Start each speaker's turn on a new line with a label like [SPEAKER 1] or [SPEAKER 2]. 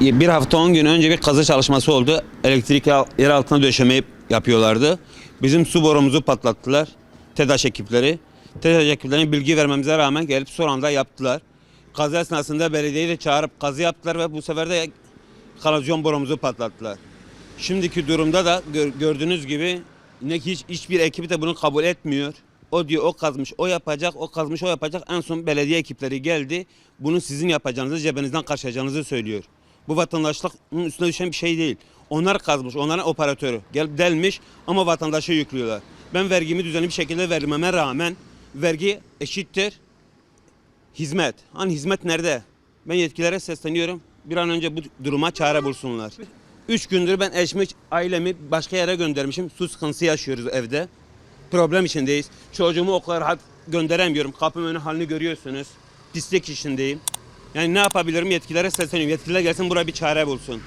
[SPEAKER 1] Bir hafta 10 gün önce bir kazı çalışması oldu. Elektrik yer- altına döşemeyi yapıyorlardı. Bizim su borumuzu patlattılar. TEDAŞ ekipleri. TEDAŞ ekiplerine bilgi vermemize rağmen gelip son anda yaptılar. Kazı esnasında belediyeyi de çağırıp kazı yaptılar ve bu sefer de kanalizasyon borumuzu patlattılar. Şimdiki durumda da gör- gördüğünüz gibi ne hiç hiçbir ekip de bunu kabul etmiyor. O diyor o kazmış, o yapacak, o kazmış, o yapacak. En son belediye ekipleri geldi. Bunu sizin yapacağınızı, cebinizden karşılayacağınızı söylüyor. Bu vatandaşlıkın üstüne düşen bir şey değil. Onlar kazmış, onların operatörü. Gelip delmiş ama vatandaşa yüklüyorlar. Ben vergimi düzenli bir şekilde vermeme rağmen vergi eşittir hizmet. Hani hizmet nerede? Ben yetkililere sesleniyorum. Bir an önce bu duruma çare bulsunlar. Üç gündür ben eşimi, ailemi başka yere göndermişim. Su sıkıntısı yaşıyoruz evde. Problem içindeyiz. Çocuğumu okula rahat gönderemiyorum. Kapım önü halini görüyorsunuz. Pislik içindeyim. Yani ne yapabilirim yetkililere sesleniyorum. Yetkililer gelsin buraya bir çare bulsun.